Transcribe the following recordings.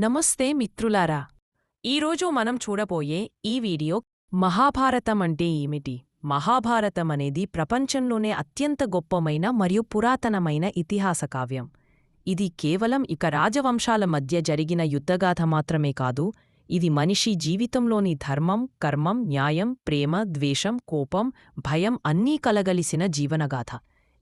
నమస్తే మిత్రులారా. ఈరోజు మనం చూడబోయే ఈ వీడియో మహాభారతం అంటే ఏమిటి? మహాభారతం అనేది ప్రపంచంలోనే అత్యంత గొప్పమైన మరియు పురాతనమైన ఇతిహాస కావ్యం. ఇది కేవలం ఇక రాజవంశాల మధ్య జరిగిన యుద్ధగాథ మాత్రమే కాదు ఇది మనిషి జీవితంలోని ధర్మం కర్మం న్యాయం ప్రేమ ద్వేషం కోపం భయం అన్నీ కలగలిసిన జీవనగాథ.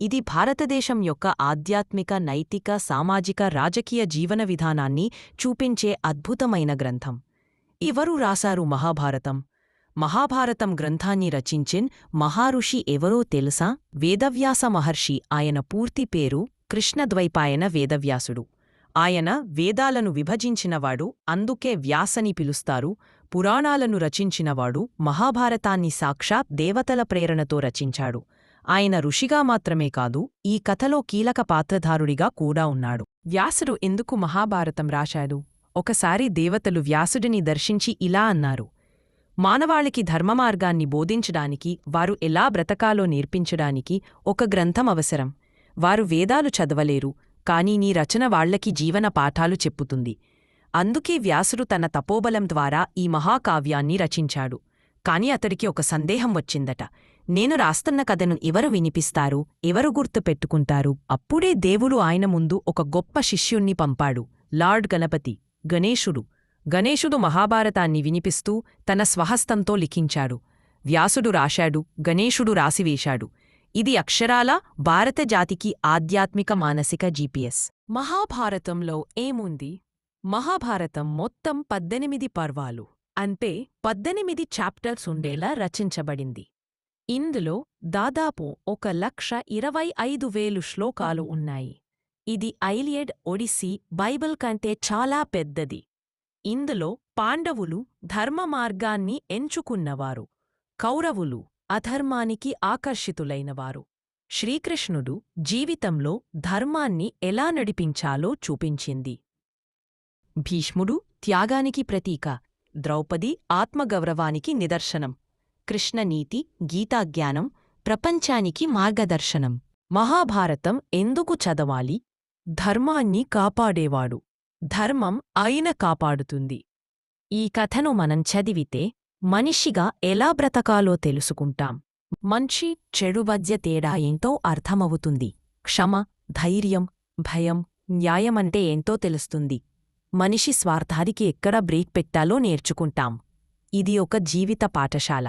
ఇది భారతదేశం యొక్క ఆధ్యాత్మిక నైతిక సామాజిక రాజకీయ జీవన విధానాన్ని చూపించే అద్భుతమైన గ్రంథం. ఎవరు రాశారు మహాభారతం? మహాభారతం గ్రంథాన్ని రచించిన్ మహారుషి ఎవరో తెలుసా? వేదవ్యాస మహర్షి ఆయన పూర్తి పేరు కృష్ణద్వైపాయన వేదవ్యాసుడు. ఆయన వేదాలను విభజించినవాడు అందుకే వ్యాసని పిలుస్తారు పురాణాలను రచించినవాడు మహాభారతాన్ని సాక్షాత్ దేవతల ప్రేరణతో రచించాడు. ఆయన ఋషిగా మాత్రమే కాదు ఈ కథలో కీలక పాత్రధారుడిగా కూడా ఉన్నాడు. వ్యాసుడు ఎందుకు మహాభారతం రాశాడు? ఒకసారి దేవతలు వ్యాసుడిని దర్శించి ఇలా అన్నారు. మానవాళికి ధర్మమార్గాన్ని బోధించడానికి వారు ఎలా బ్రతకాలో నేర్పించడానికి ఒక గ్రంథం అవసరం. వారు వేదాలు చదవలేరు కాని నీ రచన వాళ్ళకి జీవన పాఠాలు చెప్పుతుంది. అందుకే వ్యాసుడు తన తపోబలం ద్వారా ఈ మహాకావ్యాన్ని రచించాడు. కాని అతడికి ఒక సందేహం వచ్చిందట. నేను రాస్తున్న కథను ఎవరు వినిపిస్తారు ఎవరు గుర్తు పెట్టుకుంటారు అప్పుడే దేవుడు ఆయన ముందు ఒక గొప్ప శిష్యుణ్ణి పంపాడు. లార్డ్ గణపతి గణేశుడు. గణేశుడు మహాభారతాన్ని వినిపిస్తూ తన స్వహస్తంతో లిఖించాడు. వ్యాసుడు రాశాడు గణేశుడు రాసివేశాడు. ఇది అక్షరాల భారత జాతికి ఆధ్యాత్మిక మానసిక జీపీఎస్. మహాభారతంలో ఏముంది? మహాభారతం మొత్తం పద్దెనిమిది పర్వాలు. అంటే పద్దెనిమిది చాప్టర్స్ ఉండేలా రచించబడింది. ఇందులో దాదాపు ఒక లక్ష ఇరవై ఐదు వేలు శ్లోకాలు ఉన్నాయి. ఇది ఐలియడ్ ఒడిసి బైబిల్ కంటే చాలా పెద్దది. ఇందులో పాండవులు ధర్మ మార్గాన్ని ఎంచుకున్నవారు. కౌరవులు అధర్మానికి ఆకర్షితులైనవారు. శ్రీకృష్ణుడు జీవితంలో ధర్మాన్ని ఎలా నడిపించాలో చూపించింది. భీష్ముడు త్యాగానికి ప్రతీక ద్రౌపది ఆత్మగౌరవానికి నిదర్శనం. కృష్ణనీతి గీతాజ్ఞానం ప్రపంచానికి మార్గదర్శనం. మహాభారతం ఎందుకు చదవాలి? ధర్మాన్ని కాపాడేవాడు. ధర్మం ఆయన కాపాడుతుంది. ఈ కథను మనం చదివితే మనిషిగా ఎలా బ్రతకాలో తెలుసుకుంటాం. మంచి చెడు మధ్య తేడా ఏంటో అర్థమవుతుంది. క్షమ ధైర్యం భయం న్యాయమంటే ఏంటో తెలుస్తుంది. మనిషి స్వార్థానికి ఎక్కడ బ్రేక్ పెట్టాలో నేర్చుకుంటాం. ఇది ఒక జీవిత పాఠశాల.